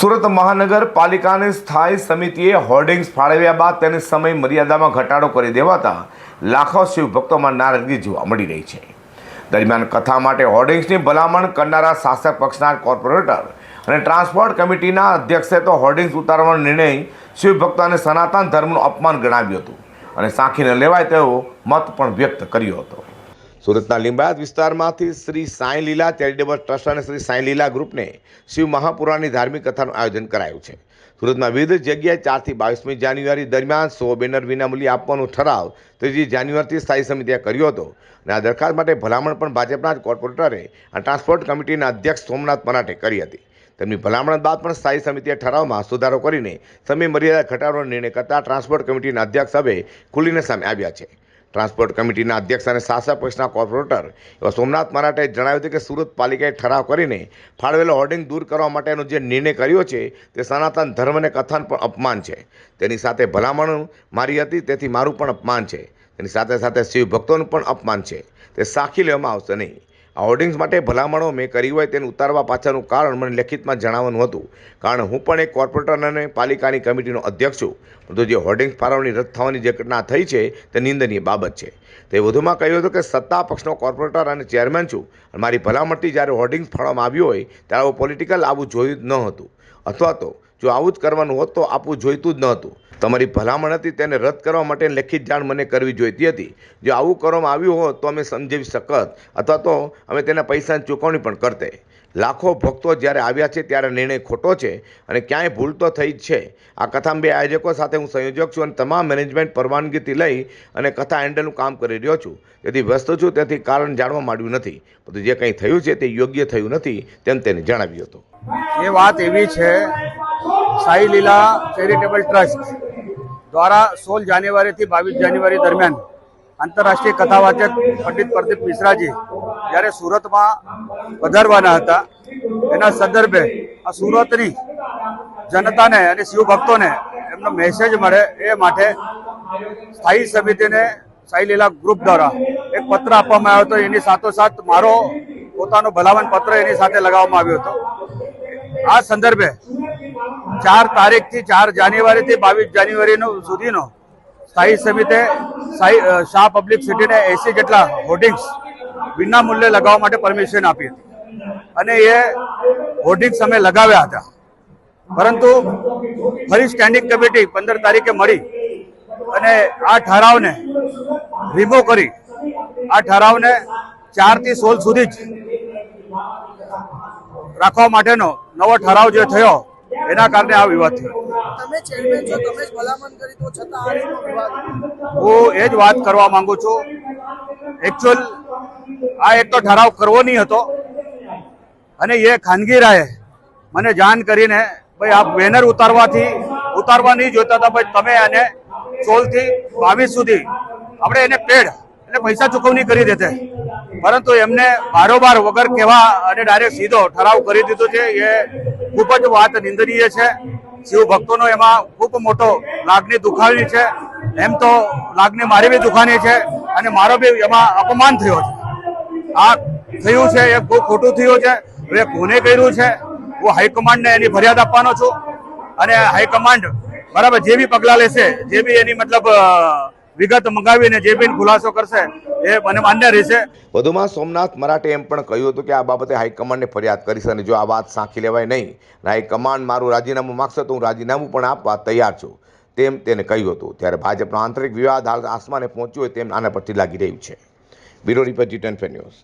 સુરત મહાનગરપાલિકાની સ્થાયી સમિતિએ હોર્ડિંગ્સ ફાળવ્યા બાદ તેની સમય મર્યાદામાં ઘટાડો કરી દેવાતા લાખો શિવભક્તોમાં નારાજગી જોવા મળી રહી છે. દરમિયાન કથા માટે હોર્ડિંગ્સની ભલામણ કરનારા શાસક પક્ષના કોર્પોરેટર અને ટ્રાન્સપોર્ટ કમિટીના અધ્યક્ષે તો હોર્ડિંગ્સ ઉતારવાનો નિર્ણય શિવભક્તો અને સનાતન ધર્મનું અપમાન ગણાવ્યું હતું અને સાંખીને લેવાય તેવો મત પણ વ્યક્ત કર્યો હતો. સુરતના લીંબાયત વિસ્તારમાંથી શ્રી સાંઈ લીલા ચેરિટેબલ ટ્રસ્ટ અને શ્રી સાંઈ લીલા ગ્રુપને શિવ મહાપુરાણની ધાર્મિક કથાનું આયોજન કરાયું છે. સુરતમાં વિવિધ જગ્યાએ ચારથી બાવીસમી જાન્યુઆરી દરમિયાન સો બેનર વિનામૂલ્ય આપવાનો ઠરાવ ત્રીજી જાન્યુઆરીથી સ્થાયી સમિતિએ કર્યો હતો અને આ દરખાસ્ત માટે ભલામણ પણ ભાજપના જ કોર્પોરેટરે અને ટ્રાન્સપોર્ટ કમિટીના અધ્યક્ષ સોમનાથ મરાઠે કરી હતી. તેમની ભલામણ બાદ પણ સ્થાયી સમિતિએ ઠરાવમાં સુધારો કરીને સમય મર્યાદા ઘટાડવાનો નિર્ણય કરતા ટ્રાન્સપોર્ટ કમિટીના અધ્યક્ષ હવે ખુલીને સામે આવ્યા છે. ટ્રાન્સપોર્ટ કમિટીના અધ્યક્ષ અને સાસા પક્ષના કોર્પોરેટર એવા સોમનાથ મરાઠે જણાવ્યું હતું કે સુરત પાલિકાએ ઠરાવ કરીને ફાળવેલો હોર્ડિંગ દૂર કરવા માટેનો જે નિર્ણય કર્યો છે તે સનાતન ધર્મ અને કથાનું પણ અપમાન છે. તેની સાથે ભલામણ મારી હતી, તેથી મારું પણ અપમાન છે. તેની સાથે સાથે શિવ ભક્તોનું પણ અપમાન છે. તે સાખી લેવામાં આવશે નહીં. આ હોર્ડિંગ્સ માટે ભલામણો મેં કરી હોય તેને ઉતારવા પાછળનું કારણ મને લેખિતમાં જણાવવાનું હતું. કારણ હું પણ એક કોર્પોરેટર અને પાલિકાની કમિટીનો અધ્યક્ષ છું. પરંતુ જે હોર્ડિંગ્સ ફાળવણી રદ થવાની જે ઘટના થઈ છે તે નિંદનીય બાબત છે. તે વધુમાં કહ્યું હતું કે સત્તા પક્ષનો કોર્પોરેટર અને ચેરમેન છું. અને મારી ભલામણથી જ્યારે હોર્ડિંગ્સ ફાળવવામાં આવ્યું હોય ત્યારે આવું પોલિટિકલ આવવું જોયું જ ન હતું. અથવા તો જો આવું જ કરવાનું હોત તો આપવું જોઈતું જ ન હતું. તમારી ભલામણ હતી તેને રદ કરવા માટે લેખિત જાણ મને કરવી જોઈતી હતી. જો આવું કરવામાં આવ્યું હોત તો અમે સમજાવી શકત અથવા તો અમે તેના પૈસાની ચૂકવણી પણ કરતે. લાખો ભક્તો જ્યારે આવ્યા છે ત્યારે નિર્ણય ખોટો છે અને ક્યાંય ભૂલ તો થઈ જ છે. આ કથામાં બે આયોજકો સાથે હું સંયોજક છું અને તમામ મેનેજમેન્ટ પરવાનગીથી લઈ અને કથા હેન્ડલનું કામ કરી રહ્યો છું. તેથી વ્યસ્ત છું, તેથી કારણ જાણવા માંડ્યું નથી. બધું જે કંઈ થયું છે તે યોગ્ય થયું નથી તેમ તેને જણાવ્યું હતું. એ વાત એવી છે, સાઈ લીલા ચેરિટેબલ ટ્રસ્ટ દ્વારા સોળ જાન્યુઆરીથી બાવીસ જાન્યુઆરી દરમિયાન આંતરરાષ્ટ્રીય કથાવાચક પંડિત પ્રદીપ મિશ્રાજી જ્યારે સુરતમાં પધારવાના હતા, એના સંદર્ભે આ સુરતની જનતાને અને શિવ ભક્તોને એમનો મેસેજ મળે એ માટે સ્થાયી સમિતિને સાઈ લીલા ગ્રુપ દ્વારા એક પત્ર આપવામાં આવ્યો હતો. એની સાથોસાથ મારો પોતાનો ભલામણ પત્ર એની સાથે લગાવવામાં આવ્યો હતો. આ સંદર્ભે ચાર તારીખથી ચાર જાન્યુઆરીથી બાવીસ જાન્યુઆરીનો સુધીનો સ્થાયી સમિતે શાહ પબ્લિક સિટીને એસી જેટલા હોર્ડિંગ્સ વિના મૂલ્યે લગાવવા માટે પરમિશન આપી હતી. અને એ હોર્ડિંગ્સ અમે લગાવ્યા હતા. પરંતુ ફરી સ્ટેન્ડિંગ કમિટી પંદર તારીખે મળી અને આ ઠરાવને રિમૂવ કરી. આ ઠરાવને ચારથી સોળ સુધી જ રાખવા માટેનો નવો ઠરાવ જે થયો એના કારણે આ વિવાદ થયો. હું એ જ વાત કરવા માંગુ છું. એકચ્યુઅલ આ એક તો ઠરાવ કરવો નહીં હતો. અને એ ખાનગી રાહે મને જાણ કરીને ભાઈ આ બેનર ઉતારવાથી ઉતારવા નહીં જોતા હતા ભાઈ તમે એને સોળથી બાવીસ સુધી આપણે એને પેડ એટલે પૈસા ચૂકવણી કરી દેતે. પરંતુ એમને બારોબાર વગર કહેવા અને ડાયરેક્ટ સીધો ઠરાવ કરી દીધો છે. એ ખૂબ જ વાત નિંદનીય છે. શિવ ભક્તોનો એમાં ખૂબ મોટો લાગણી દુખાવી છે. એમ તો લાગણી મારી બી દુખાની છે અને મારો બી એમાં અપમાન થયો છે. આ થયું છે, એ બહુ ખોટું થયું છે. હવે કોને કર્યું છે? હું હાઈકમાન્ડને એની ફરિયાદ આપવાનો છું. અને હાઈકમાન્ડ બરાબર જે બી પગલાં લેશે, જે બી એની મતલબ વિગત મંગાવીને જે બી ખુલાસો કરશે એ મને માન્ય રહેશે. વધુમાં સોમનાથ મરાઠે એમ પણ કહ્યું હતું કે આ બાબતે હાઈકમાન્ડને ફરિયાદ કરીશ અને જો આ વાત સાંખી લેવાય નહીં હાઈકમાન્ડ મારું રાજીનામું માગશે તો હું રાજીનામું પણ આપવા તૈયાર છું, તેમ તેને કહ્યું હતું. ત્યારે ભાજપનો આંતરિક વિવાદ હાલ આસમાને પહોંચ્યો હોય તેમ આના પરથી લાગી રહ્યું છે. Bureau report G ten news.